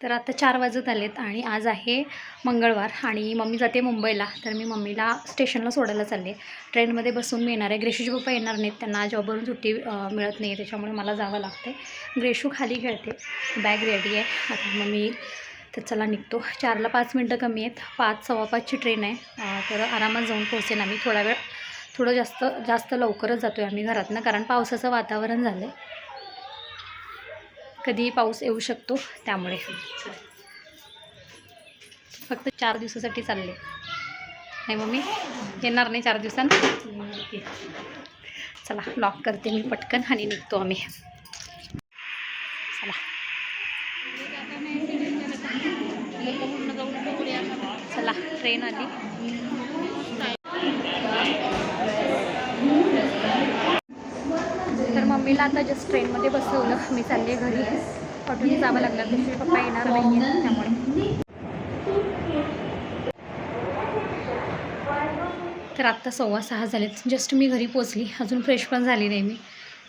तर आता चार वाजत आलेत आणि आज आहे मंगळवार आणि मम्मी जाते मुंबईला. तर मी मम्मीला स्टेशनला सोडायला चालले. ट्रेनमध्ये बसून मी येणार आहे. ग्रेशूचे पप्पा येणार नाहीत. त्यांना जॉबवरून सुट्टी मिळत नाही. त्याच्यामुळे मला जावं लागते ग्रेशू खाली खेळते. बॅग रेडी आहे. आता मम्मी तर चला निघतो. चारला पाच मिनटं कमी आहेत. पाच सव्वा पाचची ट्रेन आहे. तर आरामात जाऊन पोहोचेन आम्ही. थोडा वेळ थोडं जास्त जास्त लवकरच जातो आहे आम्ही घरातनं. कारण पावसाचं वातावरण झालं आहे कधीही पाऊस येऊ शकतो त्यामुळे. फक्त चार दिवसासाठी चालले. नाही मम्मी येणार नाही चार दिवसांत? चला लॉक करते मी पटकन आणि निघतो आम्ही. चला. चला ट्रेन आली तर मम्मीला आता जस्ट ट्रेनमध्ये बसवलं. मी चालले घरी. ऑटोने जावं लागलं. तशी पप्पा येणार नाही त्यामुळे. तर आत्ता सव्वा सहा झालेत. जस्ट मी घरी पोचली. अजून फ्रेश पण झाली नाही मी.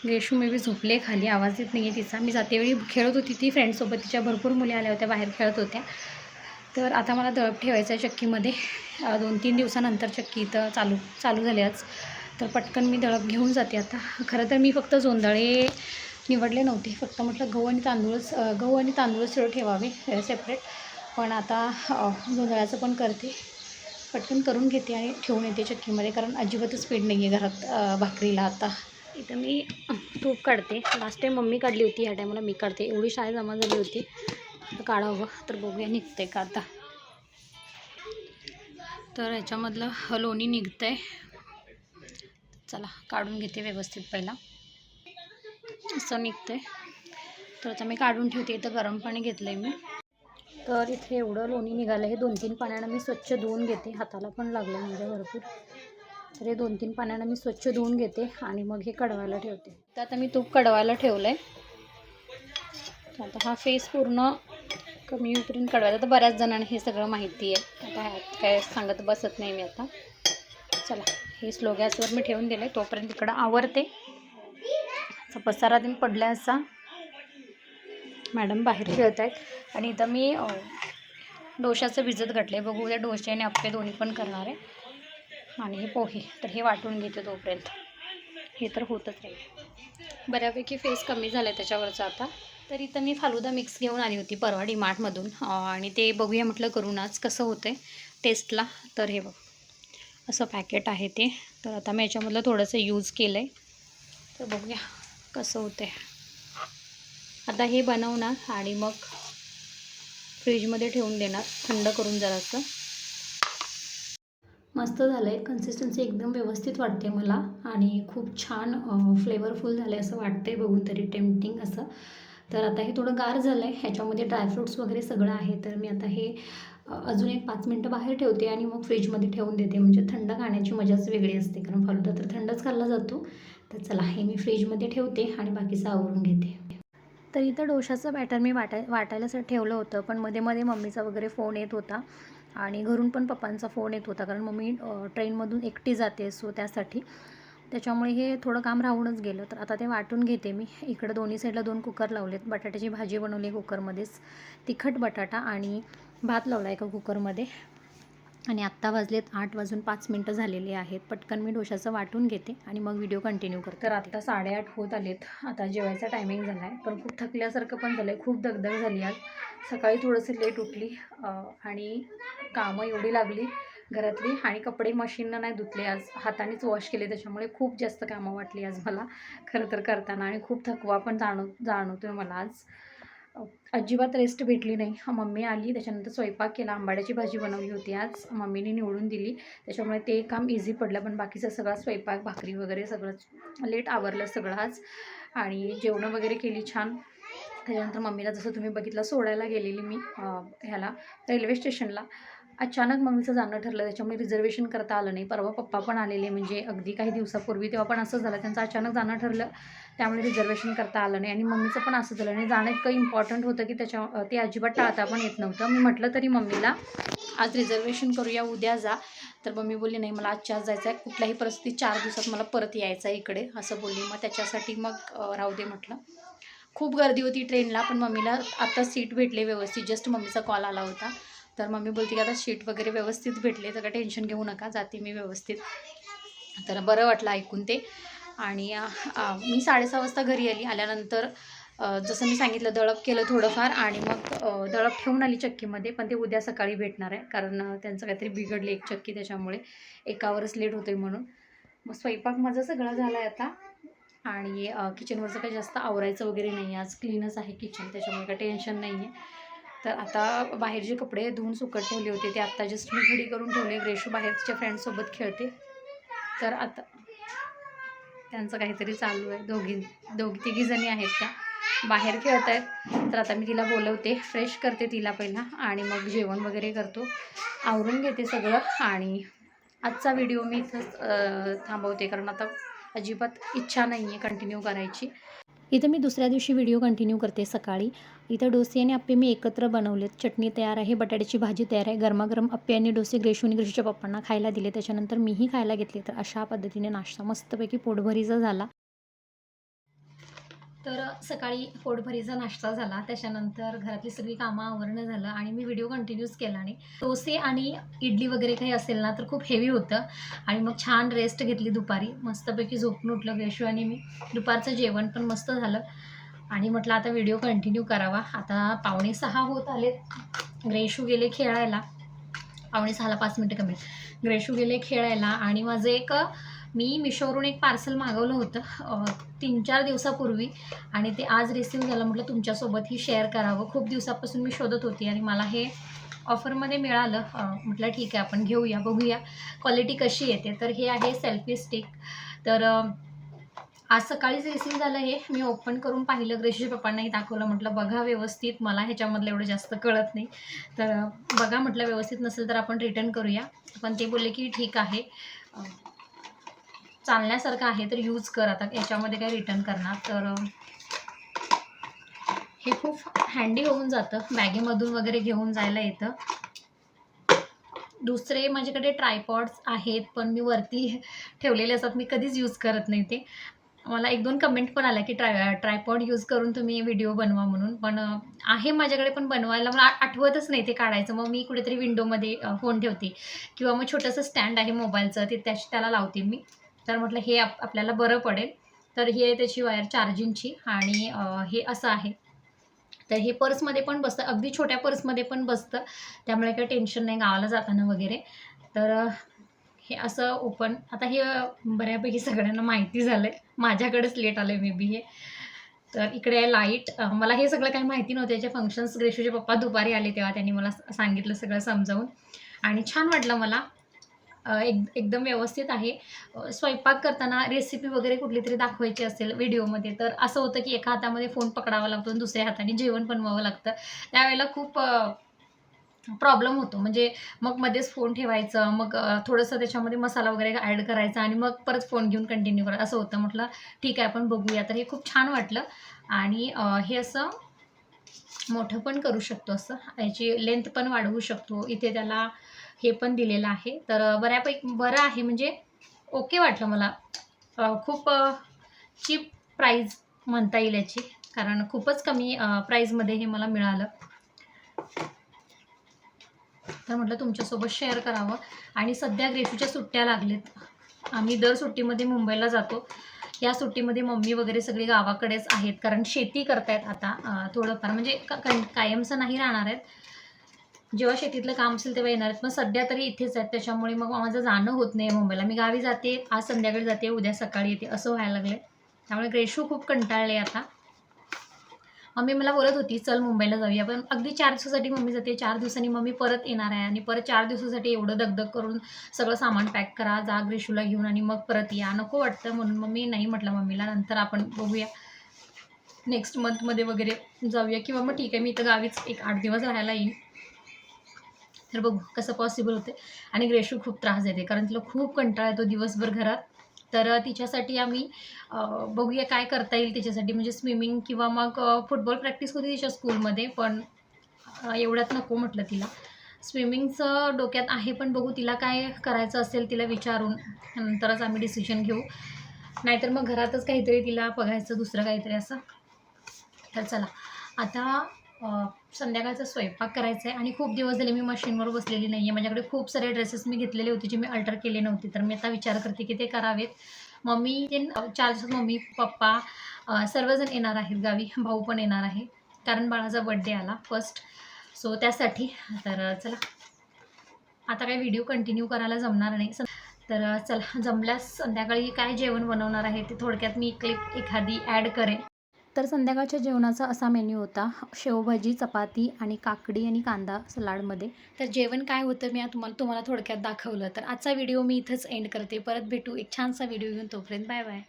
ग्रेशू मे बी झोपले खाली. आवाज येत नाही आहे तिचा. मी जातेवेळी खेळत होती ती. फ्रेंडसोबत तिच्या भरपूर मुली आल्या होत्या. बाहेर खेळत होत्या. तर आता मला दळप ठेवायचं आहे चक्कीमध्ये. दोन तीन दिवसानंतर चक्की इथं चालू चालू झाली आज. तर पटकन मी दळप घेऊन जाते आता. खरं तर मी फक्त जोंधळे निवडले नव्हते. फक्त म्हटलं गहू आणि तांदूळच गहू आणि तांदूळच थोडं ठेवावे सेपरेट पण आता अ, जोंधळ्याचं पण करते. पटकन करून घेते आणि ठेवून येते चक्कीमध्ये कारण अजिबातच स्पीड नाही आहे घरात भाकरीला आता. इथं मी तूप काढते. लास्ट टाईम मम्मी काढली होती ह्या टायमाला मी काढते. एवढी शाळा जमा झाली होती. काढावं तर बघूया निघते का आता. तर ह्याच्यामधलं लोणी निघतं आहे चला काढून घेते व्यवस्थित पहिला. असं निघतं आहे तर आता मी काढून ठेवते इथं गरम पाणी घेतलं आहे मी. तर इथे एवढं लोणी निघालं हे दोन तीन पाण्यानं मी स्वच्छ धुवून घेते. हाताला पण लागलं म्हणजे भरपूर. तर हे दोन तीन पाण्यानं मी स्वच्छ धुवून घेते आणि मग हे कडवायला ठेवते. तर आता मी तूप कडवायला ठेवलं आहे आता हा फेस पूर्ण कमी होईपर्यंत कडवायचा. तर बऱ्याच जणांना हे सगळं माहिती आहे. आता काय सांगत बसत नाही मी आता. चला हे स्लो गॅसवर मी ठेवून दिलं आहे तोपर्यंत इकडं आवरते. पसारा दिन पडला असा. मॅडम बाहेर खेळत आहेत आणि इथं मी डोशाचं भिजत घातलं बघू उद्या डोसे आणि अप्पे दोन्ही पण करणार आहे. आणि हे पोहे तर हे वाटून घेते तोपर्यंत. हे तर होतच राहील. बऱ्यापैकी फेस कमी झालं आहे त्याच्यावरचं आता. तर इथं मी फालुदा मिक्स घेऊन आली होती परवा डीमार्टमधून. आणि ते बघूया म्हटलं करून आज कसं होतं आहे टेस्टला तर हे बघ. असं पॅकेट आहे ते. तर आता मी याच्यामधलं थोडंसं यूज केलं आहे तर बघूया कसं होतं आहे आता हे बनवणार आणि मग फ्रीजमध्ये ठेवून देणार. थंड करून जरासं. मस्त झालं आहे कन्सिस्टन्सी एकदम व्यवस्थित वाटते मला. आणि खूप छान फ्लेवरफुल झालं आहे असं वाटतं आहे बघून तरी. टेम्पटिंग असं. तर आता हे थोडं गार झालं आहे ह्याच्यामध्ये ड्रायफ्रूट्स वगैरे सगळं आहे. तर मी आता हे अजून एक पाच मिनटं बाहेर ठेवते आणि मग फ्रीजमध्ये ठेवून देते. म्हणजे थंड खाण्याची मजाच वेगळी असते. कारण फालुदा तर थंडच खाल्ला जातो. तर चला हे मी फ्रीजमध्ये ठेवते आणि बाकीचं आवरून घेते. तर इथं डोशाचं बॅटर मी वाटाय वाटायला ठेवलं होतं. पण मध्ये मध्ये मम्मीचा वगैरे फोन येत होता. आणि घरून पण पप्पांचा फोन येत होता. कारण मम्मी ट्रेनमधून एकटी जाते. सो त्यासाठी. त्याच्यामुळे हे थोडं काम राहूनच गेलं. तर आता ते वाटून घेते मी. इकडं दोन्ही साईडला दोन कुकर लावलेत. बटाट्याची भाजी बनवली कुकरमध्येच तिखट बटाटा आणि भात लावला एका कुकरमध्ये? आणि आत्ता वाजलेत आठ वाजून पाच मिनटं झालेली आहेत. पटकन मी डोशाचं वाटून घेते आणि मग व्हिडिओ कंटिन्यू करते. तर आत्ता साडेआठ होत आलेत. आता जेवायचा टायमिंग झाला आहे पण खूप थकल्यासारखं पण झालं आहे खूप दगदग झाली आज. सकाळी थोडंसं लेट उठली आणि कामं एवढी लागली घरातली. आणि कपडे मशीननं नाही धुतले आज. हातानेच वॉश केले. त्याच्यामुळे खूप जास्त कामं वाटली आज मला. खरं तर करताना. आणि खूप थकवा पण जाणव जाणवतो मला आज. अजिबात रेस्ट भेटली नाही. मम्मी आली त्याच्यानंतर स्वयंपाक केला आंबाड्याची भाजी बनवली होती आज. मम्मीने निवडून दिली. त्याच्यामुळे ते काम इझी पडलं पण बाकीचं सगळा स्वयंपाक भाकरी वगैरे सगळं लेट आवरलं सगळं आज. आणि जेवणं वगैरे केली छान. त्याच्यानंतर मम्मीला जसं तुम्ही बघितलं सोडायला गेलेली मी ह्याला रेल्वे स्टेशनला अचानक मम्मीचं जाणं ठरलं त्याच्यामुळे रिझर्वेशन करता आलं नाही. परवा पप्पा पण आलेले म्हणजे अगदी काही दिवसापूर्वी तेव्हा पण असं झालं. त्यांचं अचानक जाणं ठरलं त्यामुळे रिझर्वेशन करता आलं नाही. आणि मम्मीचं पण असं झालं आणि जाणं इतकं इम्पॉर्टंट होतं की त्याच्या ते अजिबात टाळता पण येत नव्हतं. मी म्हटलं तरी मम्मीला आज रिझर्वेशन करूया उद्या जा. तर मम्मी बोलली नाही मला आजच्या आज जायचं आहे कुठल्याही परिस्थितीत चार दिवसात मला परत यायचं आहे इकडे. असं बोलली. मग त्याच्यासाठी मग राहू दे म्हटलं. खूप गर्दी होती ट्रेनला पण मम्मीला आता सीट भेटले व्यवस्थित. जस्ट मम्मीचा कॉल आला होता. तर मम्मी बोलते की आता शीट वगैरे व्यवस्थित भेटले तर काय टेन्शन घेऊ नका जाते मी व्यवस्थित. तर बरं वाटलं ऐकून ते. आणि मी साडेसहा वाजता घरी आली. आल्यानंतर जसं मी सांगितलं दळप केलं थोडंफार आणि मग दळप ठेवून आली चक्कीमध्ये पण ते उद्या सकाळी भेटणार आहे. कारण त्यांचं काहीतरी बिघडली एक चक्की त्याच्यामुळे. एकावरच लेट होतोय म्हणून. मग स्वयंपाक माझा सगळा झाला आहे आता. आणि किचनवरचं काही जास्त आवरायचं वगैरे नाही आज क्लीनच आहे किचन त्याच्यामुळे काही टेन्शन नाही आहे तर आता बाहेरचे कपडे धुवून सुकत ठेवले होते ते आत्ता जस्ट मी घडी करून ठेवले. रेशू बाहेरच्या फ्रेंडसोबत खेळते. तर आता त्यांचं काहीतरी चालू आहे. दोघी दोघी तिघी जणी आहेत त्या. बाहेर खेळत आहेत तर आता मी तिला बोलवते. फ्रेश करते तिला पहिला आणि मग जेवण वगैरे करतो. आवरून घेते सगळं आणि आजचा व्हिडिओ मी इथंच थांबवते. कारण आता अजिबात इच्छा नाही आहे कंटिन्यू करायची. इथं मी दुसऱ्या दिवशी व्हिडिओ कंटिन्यू करते सकाळी. इथं डोसे आणि अप्पे मी एकत्र बनवलेत. चटणी तयार आहे बटाट्याची भाजी तयार आहे गरमागरम अप्पे आणि डोसे ग्रेशू आणि ग्रेशूच्या पप्पांना खायला दिले. त्याच्यानंतर मीही खायला घेतले. तर अशा पद्धतीने नाश्ता मस्तपैकी पोटभरीचा झाला. तर सकाळी पोटभरीचा नाश्ता झाला. त्याच्यानंतर घरातली सगळी कामं आवरणं झालं आणि मी व्हिडिओ कंटिन्यूज केला आणि डोसे आणि इडली वगैरे काही असेल ना तर खूप हेवी होतं. आणि मग छान रेस्ट घेतली दुपारी. मस्तपैकी झोपून उठलं. ग्रेशू आणि मी दुपारचं जेवण पण मस्त झालं. आणि म्हटलं आता व्हिडिओ कंटिन्यू करावा. आता पावणे सहा होत आलेत. ग्रेशू गेले खेळायला. पावणे सहाला पाच मिनटं कमी. ग्रेशू गेले खेळायला आणि माझं एक मी मिशोवरून एक पार्सल मागवलं होतं तीन चार दिवसापूर्वी आणि ते आज रिसीव्ह झालं. म्हटलं तुमच्यासोबत ही शेअर करावं. खूप दिवसापासून मी शोधत होती आणि मला हे ऑफरमध्ये मिळालं. म्हटलं ठीक आहे आपण घेऊया बघूया क्वालिटी कशी येते. तर हे आहे सेल्फी स्टिक तर आज सकाळीच रिसीव झालं हे. मी ओपन करून पाहिलं. ग्रेशी पप्पांनाही दाखवलं. म्हटलं बघा व्यवस्थित. मला ह्याच्यामधलं एवढं जास्त कळत नाही. तर बघा म्हटलं व्यवस्थित नसेल तर आपण रिटर्न करूया. पण ते बोलले की ठीक आहे. चालण्यासारखं आहे तर यूज कर आता. याच्यामध्ये काय रिटर्न करणार? तर हे खूप हँडी होऊन जातं. बॅगेमधून वगैरे घेऊन जायला येतं. दुसरे माझ्याकडे ट्रायपॉड्स आहेत पण मी वरती ठेवलेले असतात. मी कधीच यूज करत नाही ते. मला एक दोन कमेंट पण आला की ट्राय ट्रायपॉड यूज करून तुम्ही व्हिडिओ बनवा म्हणून. पण आहे माझ्याकडे पण बनवायला मला आठवतच नाही ते काढायचं. मग मी कुठेतरी विंडोमध्ये फोन ठेवते. किंवा मग छोटंसं स्टँड आहे मोबाईलचं ते त्याच त्याला लावते मी. तर म्हटलं हे आप आपल्याला बरं पडेल. तर ही आहे त्याची वायर चार्जिंगची आणि हे असं आहे. तर हे पर्समध्ये पण बसतं. अगदी छोट्या पर्समध्ये पण बसतं. त्यामुळे काही टेन्शन नाही गावाला जाताना वगैरे. तर हे असं ओपन आता हे बऱ्यापैकी सगळ्यांना माहिती झालं आहे माझ्याकडेच लेट आलं आहे मे बी हे. तर इकडे आहे लाइट मला हे सगळं काही माहिती नव्हतं. याचे फंक्शन्स ग्रेशूचे पप्पा दुपारी आले तेव्हा त्यांनी मला स- सांगितलं सगळं समजावून. आणि छान वाटलं मला. एक एकदम व्यवस्थित आहे. स्वयंपाक करताना रेसिपी वगैरे कुठली तरी दाखवायची असेल व्हिडिओमध्ये तर असं होतं की एका हातामध्ये फोन पकडावा लागतो आणि दुसऱ्या हाताने जेवण बनवावं लागतं. त्यावेळेला खूप प्रॉब्लेम होतो. म्हणजे मग मध्येच फोन ठेवायचं मग थोडंसं त्याच्यामध्ये मसाला वगैरे ॲड करायचा आणि मग परत फोन घेऊन कंटिन्यू करायचं असं होतं. म्हटलं ठीक आहे आपण बघूया. तर हे खूप छान वाटलं. आणि हे असं मोठं पण करू शकतो असं. याची लेंथ पण वाढवू शकतो. इथे त्याला हे पण दिलेलं आहे. तर बऱ्यापैकी बरं आहे. म्हणजे ओके वाटलं मला. खूप चीप प्राईज म्हणता येईल याची. कारण खूपच कमी प्राईजमध्ये हे मला मिळालं. तर म्हटलं तुमच्यासोबत शेअर करावं. आणि सध्या ग्रेफीच्या सुट्ट्या लागलेत. आम्ही दर सुट्टीमध्ये मुंबईला जातो. या सुट्टीमध्ये मम्मी वगैरे सगळी गावाकडेच आहेत. कारण शेती करतायत आता थोडंफार. म्हणजे का कायमचं नाही राहणार आहेत. जेव्हा शेतीतलं काम असेल तेव्हा येणार आहेत. पण सध्या तरी इथेच आहेत. त्याच्यामुळे मग माझं जाणं होत नाही मुंबईला. मी गावी जाते आज संध्याकाळी जाते उद्या सकाळी येते असं व्हायला लागले त्यामुळे ग्रेशू खूप कंटाळले आता. मम्मी मला बोलत होती चल मुंबईला जाऊया. पण अगदी चार दिवसासाठी मम्मी जाते. चार दिवसांनी मम्मी परत येणार आहे आणि परत चार दिवसासाठी एवढं दगदग करून सगळं सामान पॅक करा जा ग्रेशूला घेऊन आणि मग परत या. नको वाटतं म्हणून मम्मी नाही म्हटलं मम्मीला. नंतर आपण बघूया. नेक्स्ट मंथमध्ये वगैरे जाऊया किंवा मग ठीक आहे मी इथं गावीच एक आठ दिवस राहायला येईन. तर बघू कसं पॉसिबल होते आणि ग्रेशू खूप त्रास देते कारण तिला खूप कंटाळा येतो दिवसभर घरात. तर तिच्यासाठी आम्ही बघूया काय करता येईल तिच्यासाठी. म्हणजे स्विमिंग किंवा मग फुटबॉल प्रॅक्टिस होती तिच्या स्कूलमध्ये पण एवढ्यात नको म्हटलं तिला. स्विमिंगचं डोक्यात आहे पण बघू तिला काय करायचं असेल तिला विचारून. नंतरच आम्ही डिसिजन घेऊ. नाहीतर मग घरातच काहीतरी तिला बघायचं दुसरं काहीतरी असं. तर चला. आता संध्याकाळचा स्वयंपाक करायचा आहे आणि खूप दिवस झाले मी मशीनवर बसलेली नाही आहे माझ्याकडे खूप सारे ड्रेसेस मी घेतलेले होते जे मी अल्टर केले नव्हते. तर मी आता विचार करते की ते करावेत. मम्मी ते चार दिवसात मम्मी पप्पा सर्वजण येणार आहेत गावी. भाऊ पण येणार आहे. कारण बाळाचा बड्डे आला फर्स्ट सो त्यासाठी. तर चला. आता काही व्हिडिओ कंटिन्यू करायला जमणार नाही. तर चला जमल्यास संध्याकाळी काय जेवण बनवणार आहे ते थोडक्यात मी क्लिप एखादी ॲड करेन. तर संध्याकाळच्या जेवणाचा असा मेन्यू होता. शेवभाजी चपाती आणि काकडी आणि कांदा सलाडमध्ये. तर जेवण काय होतं मी तुम्हाला तुम्हाला थोडक्यात दाखवलं. तर आजचा व्हिडिओ मी इथंच एंड करते. परत भेटू एक छानसा व्हिडिओ घेऊन तोपर्यंत बाय बाय.